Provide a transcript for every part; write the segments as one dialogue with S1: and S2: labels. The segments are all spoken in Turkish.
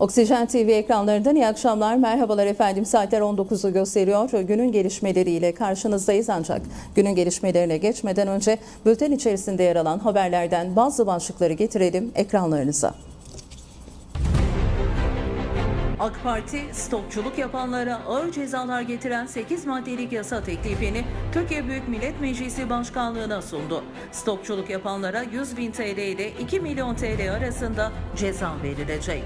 S1: Oksijen TV ekranlarından iyi akşamlar. Merhabalar efendim. Saatler 19'u gösteriyor. Günün gelişmeleriyle karşınızdayız ancak günün gelişmelerine geçmeden önce bülten içerisinde yer alan haberlerden bazı başlıkları getirelim ekranlarınıza.
S2: AK Parti, stokçuluk yapanlara ağır cezalar getiren 8 maddelik yasa teklifini Türkiye Büyük Millet Meclisi Başkanlığı'na sundu. Stokçuluk yapanlara 100 bin TL ile 2 milyon TL arasında ceza verilecek.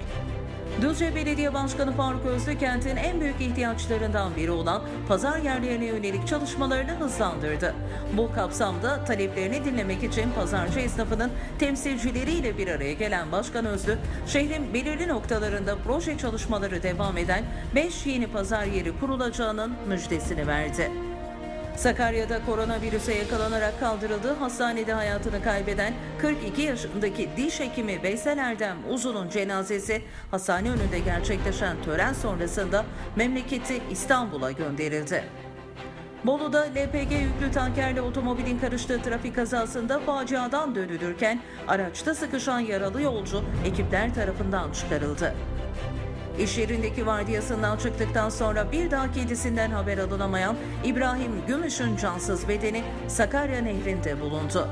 S2: Düzce Belediye Başkanı Faruk Özlükent'in en büyük ihtiyaçlarından biri olan pazar yerlerine yönelik çalışmalarını hızlandırdı. Bu kapsamda taleplerini dinlemek için pazarcı esnafının temsilcileriyle bir araya gelen Başkan Özlü, şehrin belirli noktalarında proje çalışmaları devam eden 5 yeni pazar yeri kurulacağının müjdesini verdi. Sakarya'da koronavirüse yakalanarak kaldırıldığı hastanede hayatını kaybeden 42 yaşındaki diş hekimi Veysel Erdem Uzun'un cenazesi hastane önünde gerçekleşen tören sonrasında memleketi İstanbul'a gönderildi. Bolu'da LPG yüklü tankerle otomobilin karıştığı trafik kazasında faciadan dönülürken araçta sıkışan yaralı yolcu ekipler tarafından çıkarıldı. İş yerindeki vardiyasından çıktıktan sonra bir daha kedisinden haber alınamayan İbrahim Gümüş'ün cansız bedeni Sakarya Nehri'nde bulundu.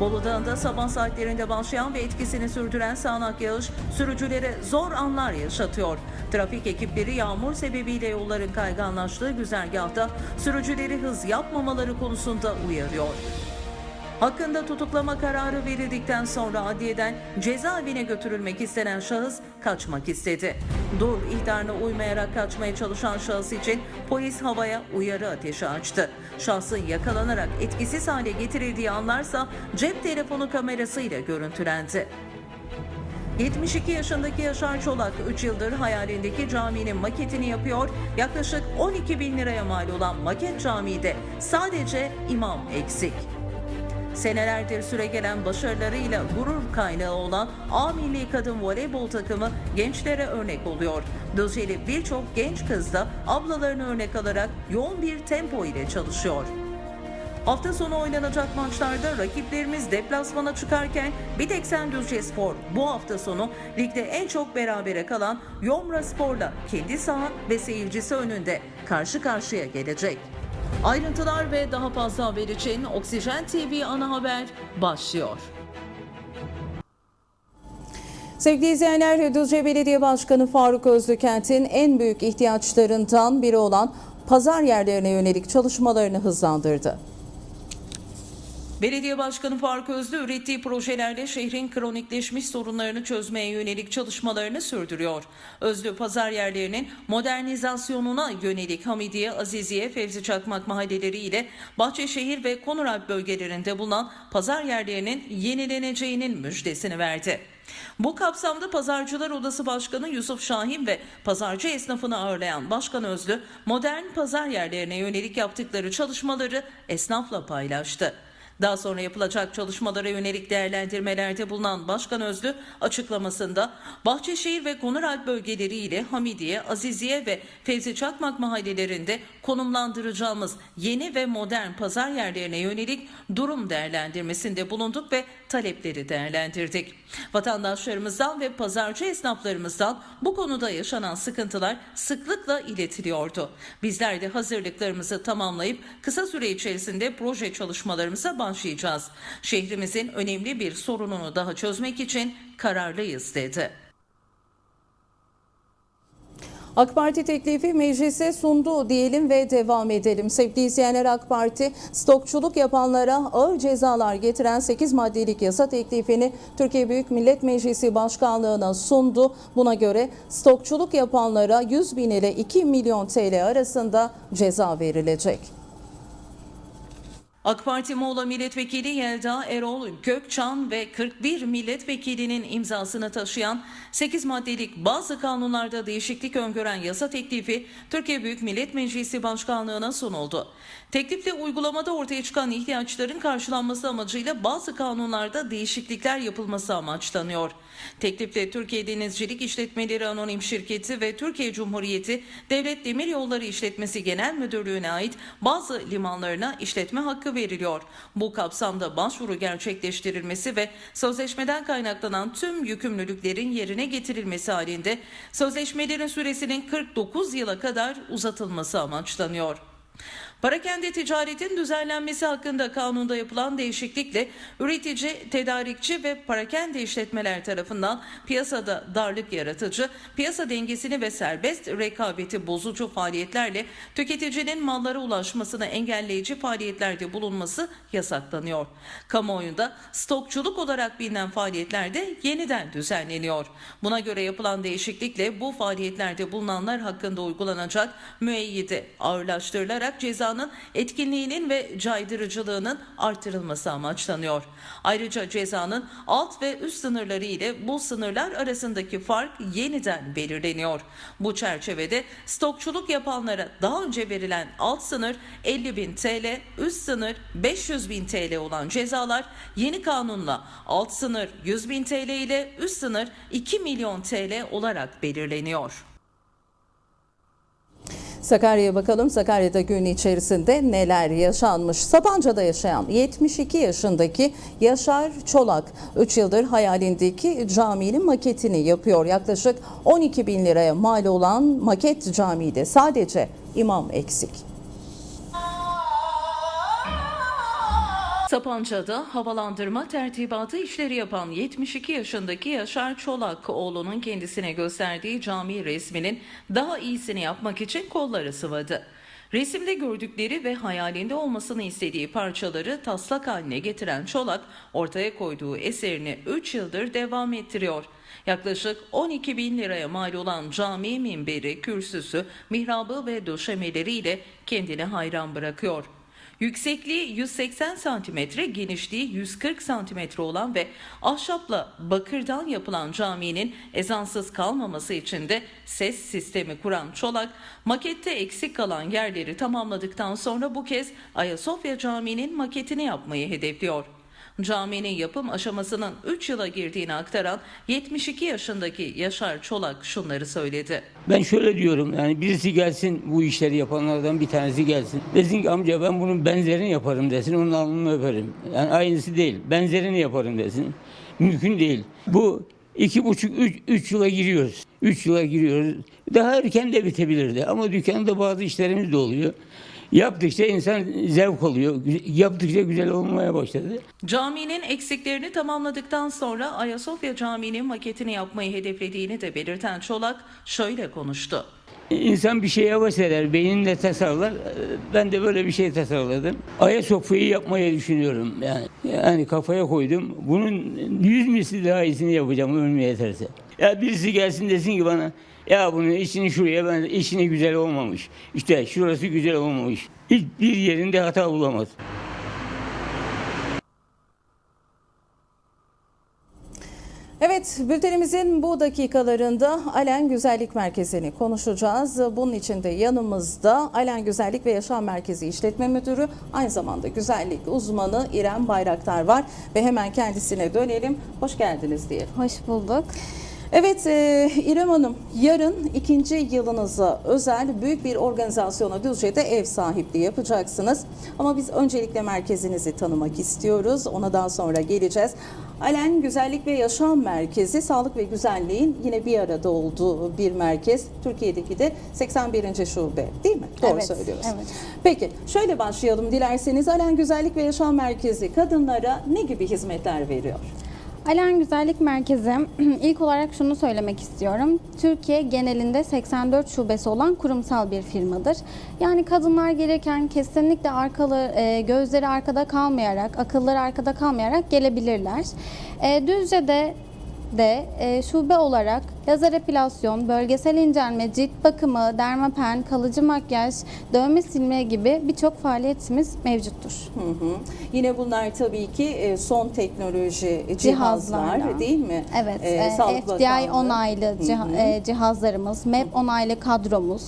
S2: Bolu Dağı'nda sabah saatlerinde başlayan ve etkisini sürdüren sağanak yağış sürücülere zor anlar yaşatıyor. Trafik ekipleri yağmur sebebiyle yolların kayganlaştığı güzergahta sürücüleri hız yapmamaları konusunda uyarıyor. Hakkında tutuklama kararı verildikten sonra adliyeden cezaevine götürülmek istenen şahıs kaçmak istedi. Dur ihtarına uymayarak kaçmaya çalışan şahıs için polis havaya uyarı ateşi açtı. Şahsın yakalanarak etkisiz hale getirildiği anlarsa cep telefonu kamerasıyla görüntülendi. 72 yaşındaki Yaşar Çolak 3 yıldır hayalindeki caminin maketini yapıyor. Yaklaşık 12 bin liraya mal olan maket camide sadece imam eksik. Senelerdir süre gelen başarılarıyla gurur kaynağı olan A Milli Kadın Voleybol takımı gençlere örnek oluyor. Düzceli birçok genç kız da ablalarını örnek alarak yoğun bir tempo ile çalışıyor. Hafta sonu oynanacak maçlarda rakiplerimiz deplasmana çıkarken bir tek Sen Düzce Spor bu hafta sonu ligde en çok berabere kalan Yomra Spor'la kendi saha ve seyircisi önünde karşı karşıya gelecek. Ayrıntılar ve daha fazla haber için Oksijen TV ana haber başlıyor.
S1: Sevgili izleyenler, Düzce Belediye Başkanı Faruk Özlükent'in en büyük ihtiyaçlarından biri olan pazar yerlerine yönelik çalışmalarını hızlandırdı.
S2: Belediye Başkanı Faruk Özlü ürettiği projelerle şehrin kronikleşmiş sorunlarını çözmeye yönelik çalışmalarını sürdürüyor. Özlü pazar yerlerinin modernizasyonuna yönelik Hamidiye, Aziziye, Fevzi Çakmak mahalleleri ile Bahçeşehir ve Konuralp bölgelerinde bulunan pazar yerlerinin yenileneceğinin müjdesini verdi. Bu kapsamda Pazarcılar Odası Başkanı Yusuf Şahin ve pazarcı esnafını ağırlayan Başkan Özlü, modern pazar yerlerine yönelik yaptıkları çalışmaları esnafla paylaştı. Daha sonra yapılacak çalışmalara yönelik değerlendirmelerde bulunan Başkan Özlü açıklamasında Bahçeşehir ve Konuralp bölgeleri ile Hamidiye, Aziziye ve Fevzi Çakmak mahallelerinde konumlandıracağımız yeni ve modern pazar yerlerine yönelik durum değerlendirmesinde bulunduk ve talepleri değerlendirdik. Vatandaşlarımızdan ve pazarcı esnaflarımızdan bu konuda yaşanan sıkıntılar sıklıkla iletiliyordu. Bizler de hazırlıklarımızı tamamlayıp kısa süre içerisinde proje çalışmalarımıza başlayacağız. Şehrimizin önemli bir sorununu daha çözmek için kararlıyız dedi.
S1: AK Parti teklifi meclise sundu diyelim ve devam edelim. Sevgili izleyenler AK Parti stokçuluk yapanlara ağır cezalar getiren 8 maddelik yasa teklifini Türkiye Büyük Millet Meclisi Başkanlığı'na sundu. Buna göre stokçuluk yapanlara 100 bin ile 2 milyon TL arasında ceza verilecek.
S2: AK Parti Muğla Milletvekili Yelda Erol Gökçan ve 41 milletvekilinin imzasını taşıyan 8 maddelik bazı kanunlarda değişiklik öngören yasa teklifi Türkiye Büyük Millet Meclisi Başkanlığı'na sunuldu. Teklifle uygulamada ortaya çıkan ihtiyaçların karşılanması amacıyla bazı kanunlarda değişiklikler yapılması amaçlanıyor. Teklifle Türkiye Denizcilik İşletmeleri Anonim Şirketi ve Türkiye Cumhuriyeti Devlet Demiryolları İşletmesi Genel Müdürlüğü'ne ait bazı limanlarına işletme hakkı veriliyor. Bu kapsamda başvuru gerçekleştirilmesi ve sözleşmeden kaynaklanan tüm yükümlülüklerin yerine getirilmesi halinde sözleşmelerin süresinin 49 yıla kadar uzatılması amaçlanıyor. Parakende ticaretin düzenlenmesi hakkında kanunda yapılan değişiklikle üretici, tedarikçi ve parakende işletmeler tarafından piyasada darlık yaratıcı, piyasa dengesini ve serbest rekabeti bozucu faaliyetlerle tüketicinin mallara ulaşmasını engelleyici faaliyetlerde bulunması yasaklanıyor. Kamuoyunda stokçuluk olarak bilinen faaliyetler de yeniden düzenleniyor. Buna göre yapılan değişiklikle bu faaliyetlerde bulunanlar hakkında uygulanacak müeyyide ağırlaştırılarak cezanın etkinliğinin ve caydırıcılığının artırılması amaçlanıyor. Ayrıca cezanın alt ve üst sınırları ile bu sınırlar arasındaki fark yeniden belirleniyor. Bu çerçevede stokçuluk yapanlara daha önce verilen alt sınır 50 bin TL, üst sınır 500 bin TL olan cezalar yeni kanunla alt sınır 100 bin TL ile üst sınır 2 milyon TL olarak belirleniyor.
S1: Sakarya'ya bakalım. Sakarya'da gün içerisinde neler yaşanmış? Sapanca'da yaşayan 72 yaşındaki Yaşar Çolak 3 yıldır hayalindeki caminin maketini yapıyor. Yaklaşık 12 bin liraya mal olan maket camide sadece imam eksik.
S2: Sapanca'da havalandırma tertibatı işleri yapan 72 yaşındaki Yaşar Çolak oğlunun kendisine gösterdiği cami resminin daha iyisini yapmak için kolları sıvadı. Resimde gördükleri ve hayalinde olmasını istediği parçaları taslak haline getiren Çolak ortaya koyduğu eserini 3 yıldır devam ettiriyor. Yaklaşık 12 bin liraya mal olan cami minberi, kürsüsü, mihrabı ve döşemeleriyle kendini hayran bırakıyor. Yüksekliği 180 santimetre, genişliği 140 santimetre olan ve ahşapla bakırdan yapılan caminin ezansız kalmaması için de ses sistemi kuran Çolak, makette eksik kalan yerleri tamamladıktan sonra bu kez Ayasofya Camii'nin maketini yapmayı hedefliyor. Caminin yapım aşamasının 3 yıla girdiğini aktaran 72 yaşındaki Yaşar Çolak şunları söyledi.
S3: Ben şöyle diyorum yani birisi gelsin bu işleri yapanlardan bir tanesi gelsin. Desin ki amca ben bunun benzerini yaparım desin onun alnını öperim. Yani aynısı değil benzerini yaparım desin. Mümkün değil. Bu iki buçuk üç, üç yıla giriyoruz. Üç yıla giriyoruz. Daha erken de bitebilirdi ama dükkanda bazı işlerimiz de oluyor. Yaptıkça insan zevk oluyor. Yaptıkça güzel olmaya başladı.
S2: Caminin eksiklerini tamamladıktan sonra Ayasofya Camii'nin maketini yapmayı hedeflediğini de belirten Çolak şöyle konuştu.
S3: İnsan bir şey yavaş eder, beyninde tasarlar. Ben de böyle bir şey tasarladım. Ayasofya'yı yapmayı düşünüyorum. Yani, yani kafaya koydum. Bunun yüz misli daha iyisini yapacağım ölmeye yeterse. Ya birisi gelsin desin ki bana ya bunun içini şuraya ben içini güzel olmamış. İşte şurası güzel olmamış. Hiçbir yerinde hata bulamaz.
S1: Evet, bültenimizin bu dakikalarında Alen Güzellik Merkezi'ni konuşacağız. Bunun için de yanımızda Alen Güzellik ve Yaşam Merkezi İşletme Müdürü, aynı zamanda güzellik uzmanı İrem Bayraktar var. Ve hemen kendisine dönelim. Hoş geldiniz diye.
S4: Hoş bulduk.
S1: Evet e, İrem Hanım, yarın ikinci yılınıza özel büyük bir organizasyona Düzce'de ev sahipliği yapacaksınız. Ama biz öncelikle merkezinizi tanımak istiyoruz. Ona daha sonra geleceğiz. Alen Güzellik ve Yaşam Merkezi, sağlık ve güzelliğin yine bir arada olduğu bir merkez. Türkiye'deki de 81. şube değil mi? Doğru
S4: Evet,
S1: söylüyoruz.
S4: evet.
S1: Peki şöyle başlayalım dilerseniz. Alen Güzellik ve Yaşam Merkezi kadınlara ne gibi hizmetler veriyor?
S4: Alen Güzellik Merkezi ilk olarak şunu söylemek istiyorum. Türkiye genelinde 84 şubesi olan kurumsal bir firmadır. Yani kadınlar gelirken kesinlikle arkalı e, gözleri arkada kalmayarak, akılları arkada kalmayarak gelebilirler. E, Düzce'de de e, şube olarak lazer epilasyon, bölgesel incelme, cilt bakımı, dermapen, kalıcı makyaj, dövme silme gibi birçok faaliyetimiz mevcuttur.
S1: Hı hı. Yine bunlar tabii ki e, son teknoloji cihazlar
S4: Cihazlarla.
S1: değil mi?
S4: Evet,
S1: E,
S4: e,
S1: Sağlık
S4: FDI
S1: Bakanlığı.
S4: onaylı ciha- e, cihazlarımız, MEP onaylı kadromuz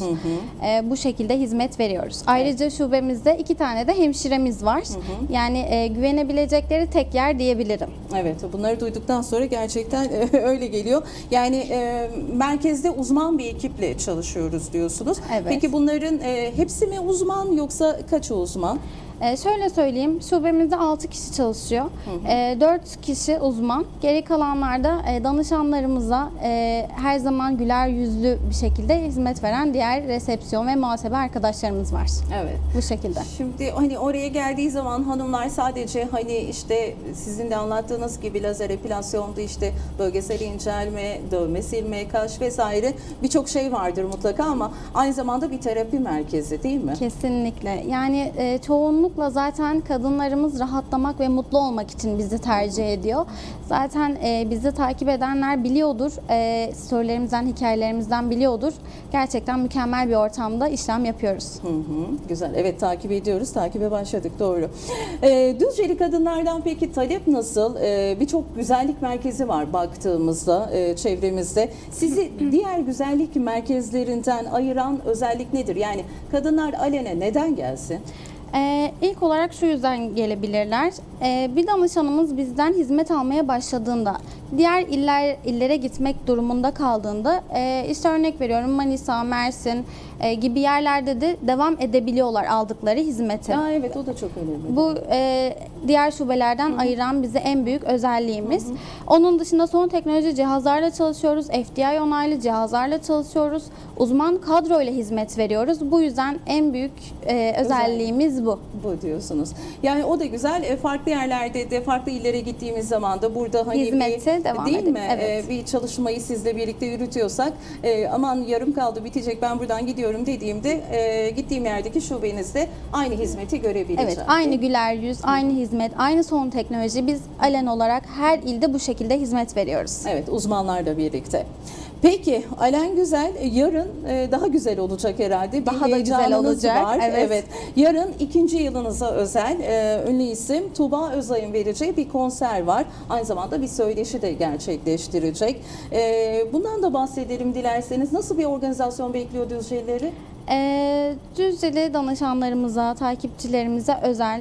S4: e, bu şekilde hizmet veriyoruz. Ayrıca şubemizde iki tane de hemşiremiz var. Yani e, güvenebilecekleri tek yer diyebilirim.
S1: Evet, bunları duyduktan sonra gerçekten öyle geliyor. Yani e, merkezde uzman bir ekiple çalışıyoruz diyorsunuz.
S4: Evet.
S1: Peki bunların e, hepsi mi uzman yoksa kaçı uzman?
S4: Ee, şöyle söyleyeyim, şubemizde 6 kişi çalışıyor. Ee, 4 kişi uzman. Geri kalanlarda e, danışanlarımıza e, her zaman güler yüzlü bir şekilde hizmet veren diğer resepsiyon ve muhasebe arkadaşlarımız var.
S2: Evet.
S4: Bu şekilde.
S2: Şimdi hani oraya geldiği zaman hanımlar sadece hani işte sizin de anlattığınız gibi lazer epilasyonda işte bölgesel incelme, dövme silme, kaş vesaire birçok şey vardır mutlaka ama aynı zamanda bir terapi merkezi değil mi?
S4: Kesinlikle. Yani e, çoğunlukla zaten kadınlarımız rahatlamak ve mutlu olmak için bizi tercih ediyor. Zaten e, bizi takip edenler biliyordur. E, storylerimizden, hikayelerimizden biliyordur. Gerçekten mükemmel bir ortamda işlem yapıyoruz.
S2: Hı hı, güzel. Evet takip ediyoruz. Takibe başladık doğru. Ee, Düzceli kadınlardan peki talep nasıl? Ee, Birçok güzellik merkezi var baktığımızda e, çevremizde. Sizi diğer güzellik merkezlerinden ayıran özellik nedir? Yani kadınlar alene neden gelsin?
S4: Ee, ilk olarak şu yüzden gelebilirler. Ee, bir danışanımız bizden hizmet almaya başladığında, diğer iller illere gitmek durumunda kaldığında, e, işte örnek veriyorum Manisa, Mersin e, gibi yerlerde de devam edebiliyorlar aldıkları hizmeti.
S2: Aa, evet o da çok önemli.
S4: Bu e, diğer şubelerden ayıran bize en büyük özelliğimiz. Onun dışında son teknoloji cihazlarla çalışıyoruz. FDI onaylı cihazlarla çalışıyoruz. Uzman kadroyla hizmet veriyoruz. Bu yüzden en büyük e, özelliğimiz bu.
S2: Bu diyorsunuz. Yani o da güzel. E, farklı yerlerde de farklı illere gittiğimiz zaman da burada hani
S4: Hizmete
S2: bir,
S4: devam
S2: değil
S4: edip-
S2: mi?
S4: evet.
S2: E, bir çalışmayı sizle birlikte yürütüyorsak e, aman yarım kaldı bitecek ben buradan gidiyorum dediğimde e, gittiğim yerdeki şubenizde aynı hizmeti görebileceğim.
S4: Evet, aynı güler yüz, aynı hizmet, aynı son teknoloji. Biz Alen olarak her ilde bu şekilde hizmet veriyoruz.
S2: Evet uzmanlarla birlikte. Peki Alen Güzel yarın e, daha güzel olacak herhalde. Bir
S4: Daha da güzel olacak,
S2: Var.
S4: evet.
S2: Yarın ikinci yılınıza özel e, ünlü isim Tuğba Özay'ın vereceği bir konser var. Aynı zamanda bir söyleşi de gerçekleştirecek. E, bundan da bahsedelim dilerseniz. Nasıl bir organizasyon bekliyor Düzce'leri?
S4: Ee, Düzceli danışanlarımıza, takipçilerimize özel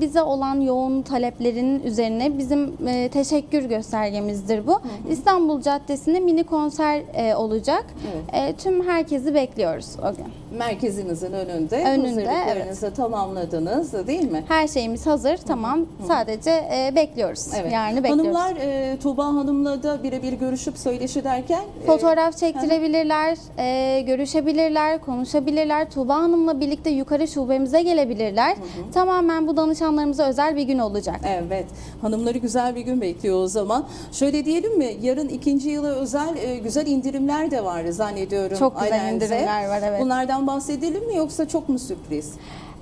S4: bize olan yoğun taleplerinin üzerine bizim e, teşekkür göstergemizdir bu. İstanbul Caddesi'nde mini konser e, olacak. E, tüm herkesi bekliyoruz o gün.
S2: Merkezinizin önünde.
S4: Önünde,
S2: Hazırlıklarınızı tamamladınız değil mi?
S4: Her şeyimiz hazır, tamam. Sadece e, bekliyoruz.
S2: Evet.
S4: Yani bekliyoruz.
S2: Hanımlar e, Tuğba Hanım'la da birebir görüşüp söyleşi derken e,
S4: Fotoğraf çektirebilirler, e, görüşebilirler, konuşabilirler. Tuğba Hanım'la birlikte yukarı şubemize gelebilirler. Tamamen bu danışanlarımıza özel bir gün olacak.
S2: Evet, hanımları güzel bir gün bekliyor o zaman. Şöyle diyelim mi, yarın ikinci yıla özel e, güzel indirimler de var zannediyorum.
S4: Çok güzel
S2: Alen'de.
S4: indirimler var, evet.
S2: Bunlardan bahsedelim mi yoksa çok mu sürpriz?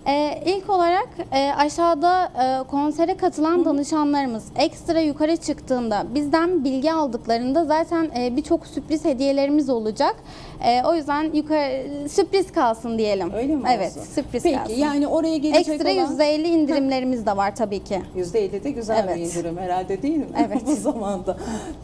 S4: Ee, ilk olarak e, aşağıda e, konsere katılan danışanlarımız ekstra yukarı çıktığında bizden bilgi aldıklarında zaten e, birçok sürpriz hediyelerimiz olacak. E, o yüzden yukarı sürpriz kalsın diyelim.
S2: Öyle mi
S4: Evet,
S2: olsun?
S4: sürpriz
S2: Peki
S4: kalsın.
S2: yani oraya gelecek
S4: Ekstra
S2: olan...
S4: %50 indirimlerimiz de var tabii ki.
S2: %50 de güzel bir
S4: Evet.
S2: indirim herhalde değil mi?
S4: Evet.
S2: Bu zamanda.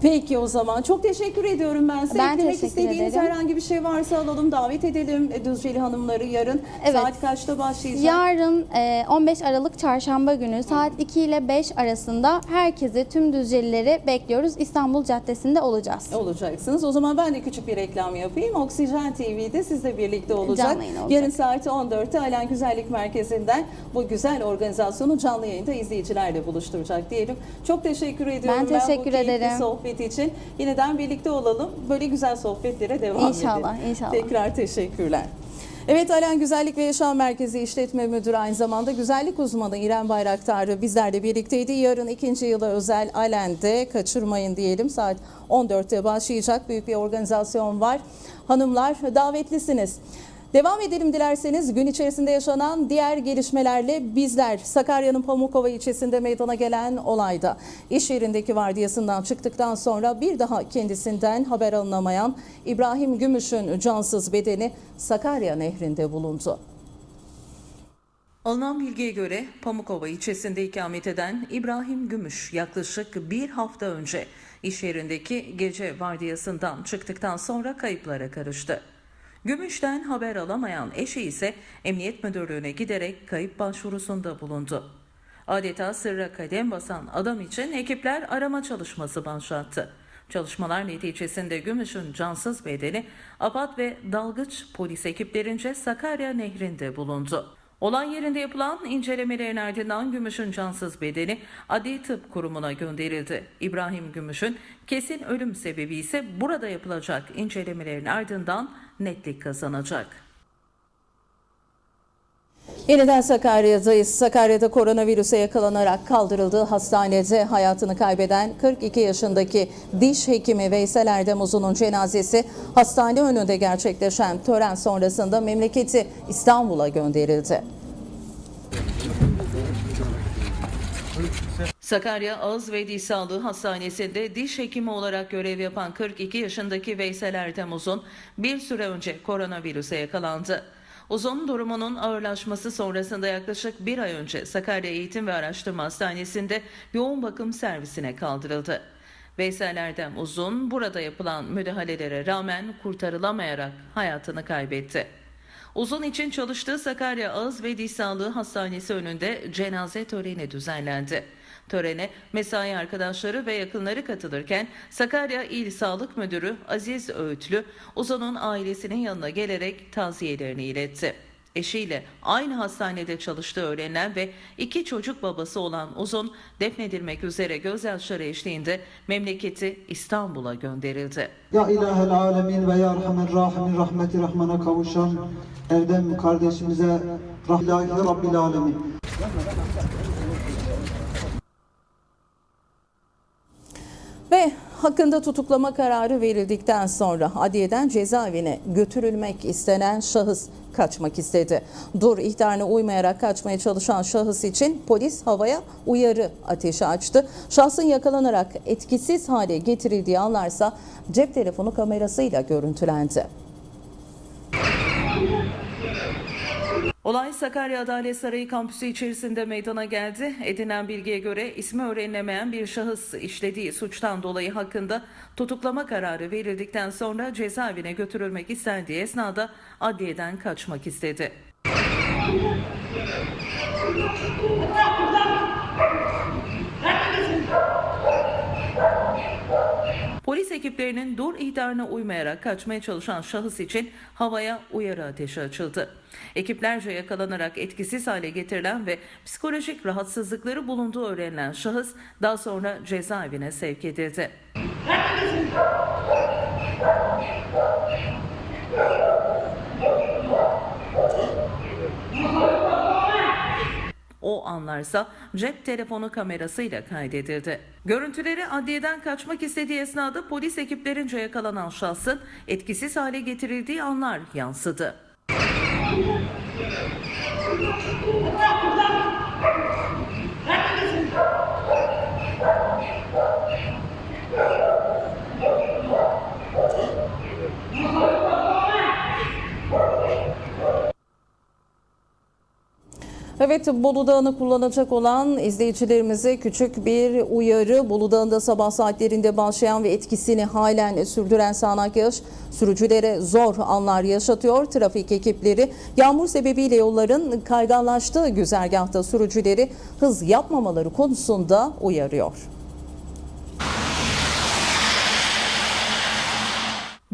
S2: Peki o zaman çok teşekkür ediyorum ben size.
S4: Ben
S2: Eklemek
S4: teşekkür
S2: istediğiniz
S4: ederim.
S2: herhangi bir şey varsa alalım, davet edelim e, Düzceli hanımları yarın.
S4: Evet.
S2: Saat kaçta başlayacak?
S4: Yarın e, 15 Aralık Çarşamba günü saat 2 ile 5 arasında herkesi, tüm Düzcelileri bekliyoruz. İstanbul Caddesi'nde olacağız.
S2: olacaksınız. O zaman ben de küçük bir reklam yapayım. Oksijen TV'de sizle birlikte olacak.
S4: Canlı yayın olacak.
S2: Yarın saat 14'te Alen Güzellik Merkezi'nden bu güzel organizasyonu canlı yayında izleyicilerle buluşturacak diyelim. Çok teşekkür ediyorum
S4: Ben teşekkür
S2: bu keyifli
S4: ederim.
S2: sohbet için. Yeniden birlikte olalım. Böyle güzel sohbetlere devam
S4: İnşallah,
S2: edelim.
S4: inşallah.
S2: Tekrar teşekkürler. Evet Alen Güzellik ve Yaşam Merkezi İşletme Müdürü aynı zamanda güzellik uzmanı İrem Bayraktar bizlerle birlikteydi. Yarın ikinci yıla özel Alen'de kaçırmayın diyelim saat 14'te başlayacak büyük bir organizasyon var. Hanımlar davetlisiniz. Devam edelim dilerseniz gün içerisinde yaşanan diğer gelişmelerle bizler Sakarya'nın Pamukova ilçesinde meydana gelen olayda iş yerindeki vardiyasından çıktıktan sonra bir daha kendisinden haber alınamayan İbrahim Gümüş'ün cansız bedeni Sakarya Nehri'nde bulundu.
S5: Alınan bilgiye göre Pamukova ilçesinde ikamet eden İbrahim Gümüş yaklaşık bir hafta önce iş yerindeki gece vardiyasından çıktıktan sonra kayıplara karıştı. Gümüş'ten haber alamayan eşi ise Emniyet Müdürlüğü'ne giderek kayıp başvurusunda bulundu. Adeta sırra kadem basan adam için ekipler arama çalışması başlattı. Çalışmalar neticesinde Gümüş'ün cansız bedeni AFAD ve dalgıç polis ekiplerince Sakarya Nehri'nde bulundu.
S2: Olay yerinde yapılan incelemelerin ardından Gümüş'ün cansız bedeni Adli Tıp Kurumu'na gönderildi. İbrahim Gümüş'ün kesin ölüm sebebi ise burada yapılacak incelemelerin ardından netlik kazanacak.
S1: Yeniden Sakarya'dayız. Sakarya'da koronavirüse yakalanarak kaldırıldığı hastanede hayatını kaybeden 42 yaşındaki diş hekimi Veysel Erdem Uzun'un cenazesi hastane önünde gerçekleşen tören sonrasında memleketi İstanbul'a gönderildi.
S2: Sakarya Ağız ve Diş Sağlığı Hastanesi'nde diş hekimi olarak görev yapan 42 yaşındaki Veysel Erdem Uzun bir süre önce koronavirüse yakalandı. Uzun durumunun ağırlaşması sonrasında yaklaşık bir ay önce Sakarya Eğitim ve Araştırma Hastanesi'nde yoğun bakım servisine kaldırıldı. Veysel Erdem Uzun burada yapılan müdahalelere rağmen kurtarılamayarak hayatını kaybetti. Uzun için çalıştığı Sakarya Ağız ve Diş Sağlığı Hastanesi önünde cenaze töreni düzenlendi. Törene mesai arkadaşları ve yakınları katılırken Sakarya İl Sağlık Müdürü Aziz Öğütlü Uzun'un ailesinin yanına gelerek taziyelerini iletti. Eşiyle aynı hastanede çalıştığı öğrenilen ve iki çocuk babası olan Uzun defnedilmek üzere gözyaşları eşliğinde memleketi İstanbul'a gönderildi.
S6: Ya ilahel alemin ve ya erhamer rahimin rahmeti rahmana kavuşan Erdem kardeşimize rahmillahi rabbil alemin.
S1: Ve hakkında tutuklama kararı verildikten sonra adliyeden cezaevine götürülmek istenen şahıs kaçmak istedi. Dur ihtarına uymayarak kaçmaya çalışan şahıs için polis havaya uyarı ateşi açtı. Şahsın yakalanarak etkisiz hale getirildiği anlarsa cep telefonu kamerasıyla görüntülendi.
S2: Olay Sakarya Adalet Sarayı kampüsü içerisinde meydana geldi. Edinen bilgiye göre ismi öğrenilemeyen bir şahıs işlediği suçtan dolayı hakkında tutuklama kararı verildikten sonra cezaevine götürülmek istendiği esnada adliyeden kaçmak istedi. Polis ekiplerinin dur ihtarına uymayarak kaçmaya çalışan şahıs için havaya uyarı ateşi açıldı. Ekiplerce yakalanarak etkisiz hale getirilen ve psikolojik rahatsızlıkları bulunduğu öğrenilen şahıs daha sonra cezaevine sevk edildi. O anlarsa cep telefonu kamerasıyla kaydedildi. Görüntüleri adliyeden kaçmak istediği esnada polis ekiplerince yakalanan şahsın etkisiz hale getirildiği anlar yansıdı.
S1: Evet Bolu Dağı'nı kullanacak olan izleyicilerimize küçük bir uyarı. Bolu Dağı'nda sabah saatlerinde başlayan ve etkisini halen sürdüren sağanak yağış sürücülere zor anlar yaşatıyor. Trafik ekipleri yağmur sebebiyle yolların kayganlaştığı güzergahta sürücüleri hız yapmamaları konusunda uyarıyor.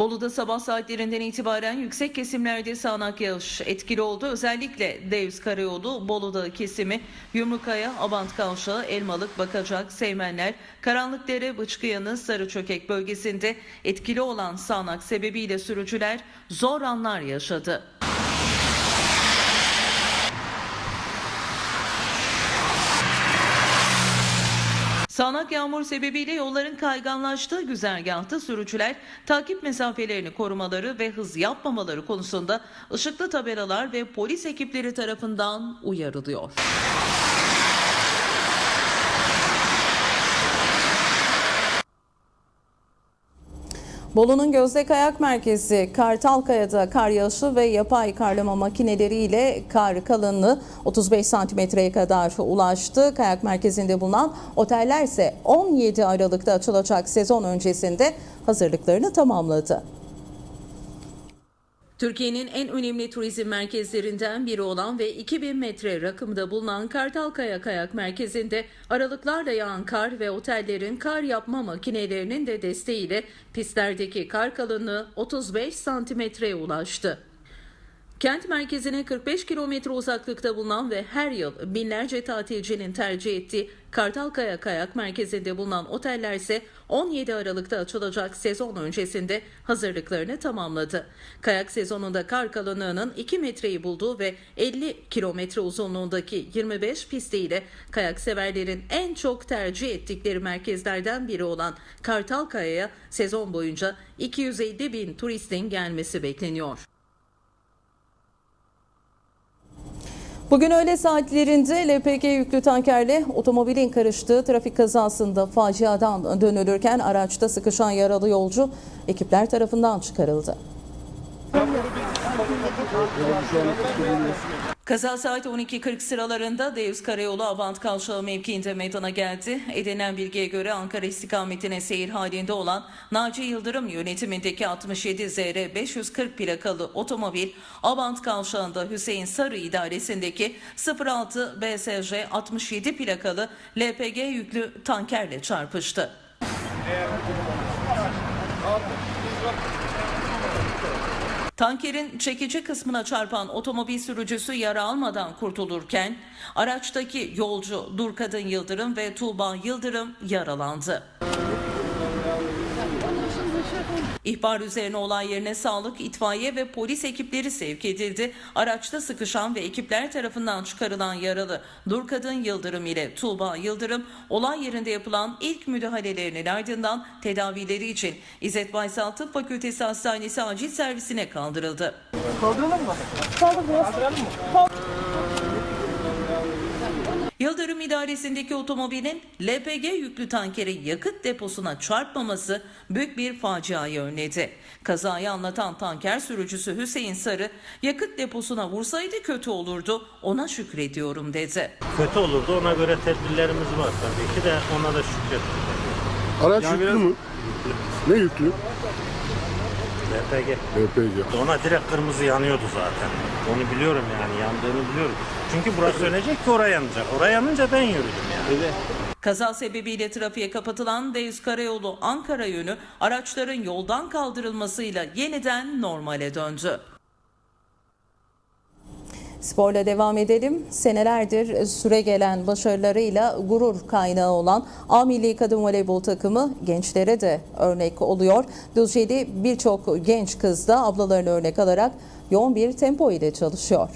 S2: Bolu'da sabah saatlerinden itibaren yüksek kesimlerde sağanak yağış etkili oldu. Özellikle Devs Karayolu, Bolu'da kesimi, Yumrukaya, Abant Kavşağı, Elmalık, Bakacak, Seymenler, Karanlıkdere, Bıçkıyanı, Sarıçökek bölgesinde etkili olan sağanak sebebiyle sürücüler zor anlar yaşadı. Sağanak yağmur sebebiyle yolların kayganlaştığı güzergahta sürücüler takip mesafelerini korumaları ve hız yapmamaları konusunda ışıklı tabelalar ve polis ekipleri tarafından uyarılıyor.
S1: Bolu'nun Gözde Kayak Merkezi Kartalkaya'da kar yağışı ve yapay karlama makineleriyle kar kalınlığı 35 santimetreye kadar ulaştı. Kayak merkezinde bulunan oteller ise 17 Aralık'ta açılacak sezon öncesinde hazırlıklarını tamamladı.
S2: Türkiye'nin en önemli turizm merkezlerinden biri olan ve 2000 metre rakımda bulunan Kartalkaya Kayak Merkezi'nde aralıklarla yağan kar ve otellerin kar yapma makinelerinin de desteğiyle pistlerdeki kar kalınlığı 35 santimetreye ulaştı. Kent merkezine 45 kilometre uzaklıkta bulunan ve her yıl binlerce tatilcinin tercih ettiği Kartalkaya Kayak Merkezi'nde bulunan oteller ise 17 Aralık'ta açılacak sezon öncesinde hazırlıklarını tamamladı. Kayak sezonunda kar kalınlığının 2 metreyi bulduğu ve 50 kilometre uzunluğundaki 25 pistiyle kayak severlerin en çok tercih ettikleri merkezlerden biri olan Kartalkaya'ya sezon boyunca 250 bin turistin gelmesi bekleniyor.
S1: Bugün öğle saatlerinde LPG yüklü tankerle otomobilin karıştığı trafik kazasında faciadan dönülürken araçta sıkışan yaralı yolcu ekipler tarafından çıkarıldı.
S2: Kaza saat 12.40 sıralarında Deus Karayolu Avant Kavşağı mevkiinde meydana geldi. Edinilen bilgiye göre Ankara istikametine seyir halinde olan Naci Yıldırım yönetimindeki 67 ZR 540 plakalı otomobil Avant Kavşağı'nda Hüseyin Sarı idaresindeki 06 BSJ 67 plakalı LPG yüklü tankerle çarpıştı. Tankerin çekici kısmına çarpan otomobil sürücüsü yara almadan kurtulurken araçtaki yolcu Durkadın Yıldırım ve Tuğba Yıldırım yaralandı. İhbar üzerine olay yerine sağlık, itfaiye ve polis ekipleri sevk edildi. Araçta sıkışan ve ekipler tarafından çıkarılan yaralı Durkadın Yıldırım ile Tuğba Yıldırım olay yerinde yapılan ilk müdahalelerinin ardından tedavileri için İzzet Baysal Tıp Fakültesi Hastanesi acil servisine kaldırıldı. Yıldırım idaresindeki otomobilin LPG yüklü tankerin yakıt deposuna çarpmaması büyük bir faciayı önledi. Kazayı anlatan tanker sürücüsü Hüseyin Sarı, yakıt deposuna vursaydı kötü olurdu, ona şükrediyorum dedi.
S7: kötü olurdu. Ona göre tedbirlerimiz var tabii ki de ona da şükrettik.
S8: Araç
S7: Yani
S8: yüklü
S7: biraz-
S8: mü? Ne yüklü?
S7: LPG.
S8: LPG.
S7: Ona direkt kırmızı yanıyordu zaten. Onu biliyorum yani yandığını biliyorum. Çünkü burası ölecek ki oraya yanacak. Oraya yanınca ben yürüdüm yani.
S2: Kaza sebebiyle trafiğe kapatılan Deus Karayolu Ankara yönü araçların yoldan kaldırılmasıyla yeniden normale döndü.
S1: Sporla devam edelim. Senelerdir süre gelen başarılarıyla gurur kaynağı olan A Milli Kadın Voleybol takımı gençlere de örnek oluyor. Düzce'de birçok genç kız da ablalarını örnek alarak yoğun bir tempo ile çalışıyor.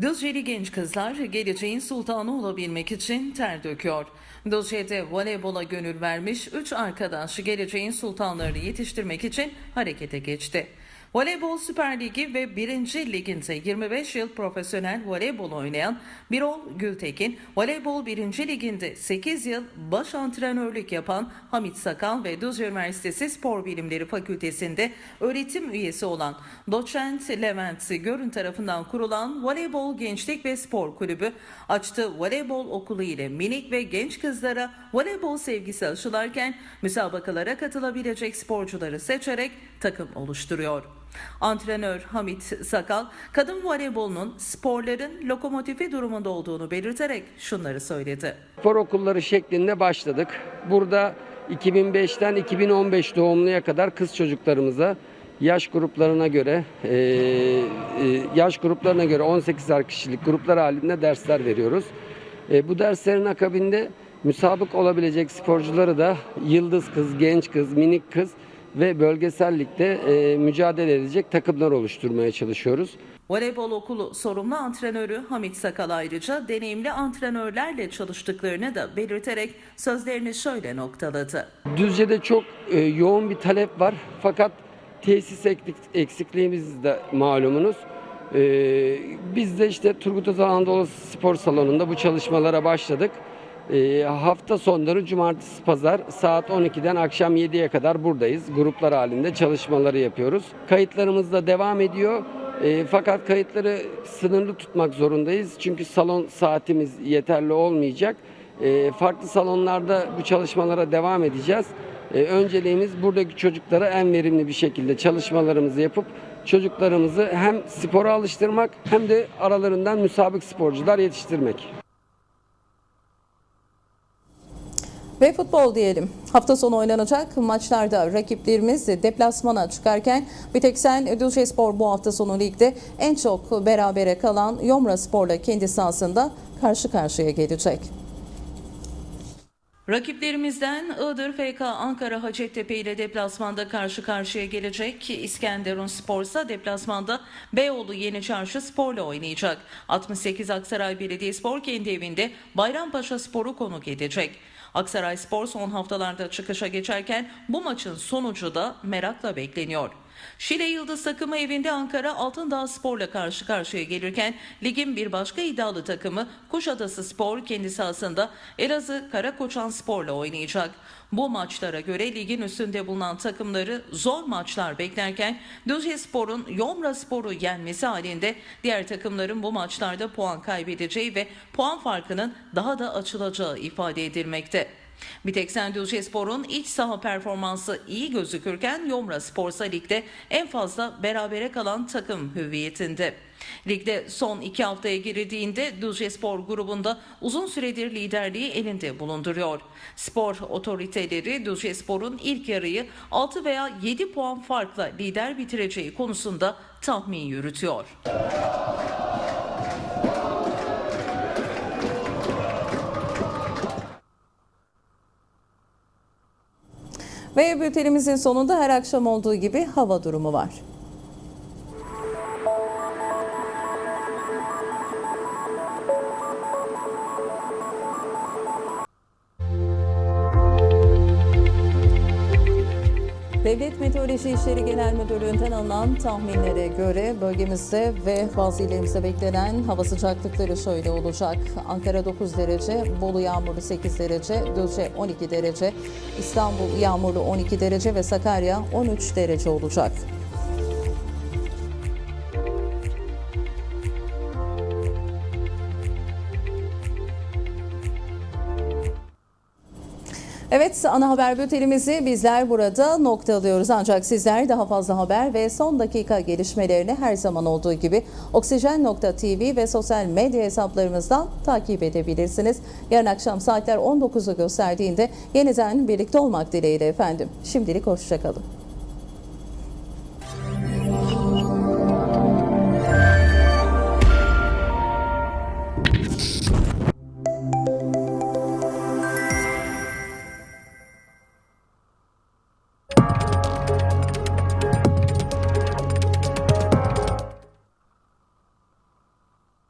S2: Düzceli genç kızlar geleceğin sultanı olabilmek için ter döküyor. Düzce'de voleybola gönül vermiş 3 arkadaş geleceğin sultanlarını yetiştirmek için harekete geçti. Voleybol Süper Ligi ve 1. Liginde 25 yıl profesyonel voleybol oynayan Birol Gültekin, Voleybol 1. Liginde 8 yıl baş antrenörlük yapan Hamit Sakal ve Düzce Üniversitesi Spor Bilimleri Fakültesi'nde öğretim üyesi olan Doçent Levent Görün tarafından kurulan Voleybol Gençlik ve Spor Kulübü açtığı voleybol okulu ile minik ve genç kızlara voleybol sevgisi aşılarken müsabakalara katılabilecek sporcuları seçerek takım oluşturuyor. Antrenör Hamit Sakal, kadın voleybolunun sporların lokomotifi durumunda olduğunu belirterek şunları söyledi.
S9: spor okulları şeklinde başladık. Burada 2005'ten 2015 doğumluya kadar kız çocuklarımıza yaş gruplarına göre e, e, yaş gruplarına göre 18'er kişilik gruplar halinde dersler veriyoruz. E, bu derslerin akabinde müsabık olabilecek sporcuları da yıldız kız, genç kız, minik kız ve bölgesel ligde e, mücadele edecek takımlar oluşturmaya çalışıyoruz.
S2: Voleybol okulu sorumlu antrenörü Hamit Sakal ayrıca deneyimli antrenörlerle çalıştıklarını da belirterek sözlerini şöyle noktaladı.
S9: Düzce'de çok e, yoğun bir talep var fakat tesis eksikliğimiz de malumunuz. E, biz de işte Turgut Özal Anadolu Spor Salonu'nda bu çalışmalara başladık. E, hafta sonları cumartesi pazar saat 12'den akşam 7'ye kadar buradayız. Gruplar halinde çalışmaları yapıyoruz. Kayıtlarımız da devam ediyor. E, fakat kayıtları sınırlı tutmak zorundayız. Çünkü salon saatimiz yeterli olmayacak. E, farklı salonlarda bu çalışmalara devam edeceğiz. E, önceliğimiz buradaki çocuklara en verimli bir şekilde çalışmalarımızı yapıp çocuklarımızı hem spora alıştırmak hem de aralarından müsabık sporcular yetiştirmek.
S1: Ve futbol diyelim. Hafta sonu oynanacak maçlarda rakiplerimiz deplasmana çıkarken bir tek sen Düzcespor bu hafta sonu ligde en çok berabere kalan Yomra Spor'la kendi sahasında karşı karşıya gelecek.
S2: Rakiplerimizden Iğdır FK Ankara Hacettepe ile deplasmanda karşı karşıya gelecek. İskenderun Spor ise deplasmanda Beyoğlu Yeni Çarşı Spor'la oynayacak. 68 Aksaray Belediyespor kendi evinde Bayrampaşa Spor'u konuk edecek. Aksaray Spor son haftalarda çıkışa geçerken bu maçın sonucu da merakla bekleniyor. Şile Yıldız takımı evinde Ankara Altındağ Spor'la karşı karşıya gelirken ligin bir başka iddialı takımı Kuşadası Spor kendi sahasında Elazığ Karakoçan Spor'la oynayacak. Bu maçlara göre ligin üstünde bulunan takımları zor maçlar beklerken Düzce Spor'un Yomra Spor'u yenmesi halinde diğer takımların bu maçlarda puan kaybedeceği ve puan farkının daha da açılacağı ifade edilmekte. Bir tek Spor'un iç saha performansı iyi gözükürken Yomra Sporsa ligde en fazla berabere kalan takım hüviyetinde. Ligde son iki haftaya girildiğinde Spor grubunda uzun süredir liderliği elinde bulunduruyor. Spor otoriteleri Spor'un ilk yarıyı 6 veya 7 puan farkla lider bitireceği konusunda tahmin yürütüyor.
S1: Ve bültenimizin sonunda her akşam olduğu gibi hava durumu var. Devlet Meteoroloji İşleri Genel Müdürlüğü'nden alınan tahminlere göre bölgemizde ve bazı illerimizde beklenen hava sıcaklıkları şöyle olacak. Ankara 9 derece, Bolu yağmurlu 8 derece, Düzce 12 derece, İstanbul yağmurlu 12 derece ve Sakarya 13 derece olacak. Evet ana haber bültenimizi bizler burada noktalıyoruz. Ancak sizler daha fazla haber ve son dakika gelişmelerini her zaman olduğu gibi oksijen.tv ve sosyal medya hesaplarımızdan takip edebilirsiniz. Yarın akşam saatler 19'u gösterdiğinde yeniden birlikte olmak dileğiyle efendim. Şimdilik hoşçakalın.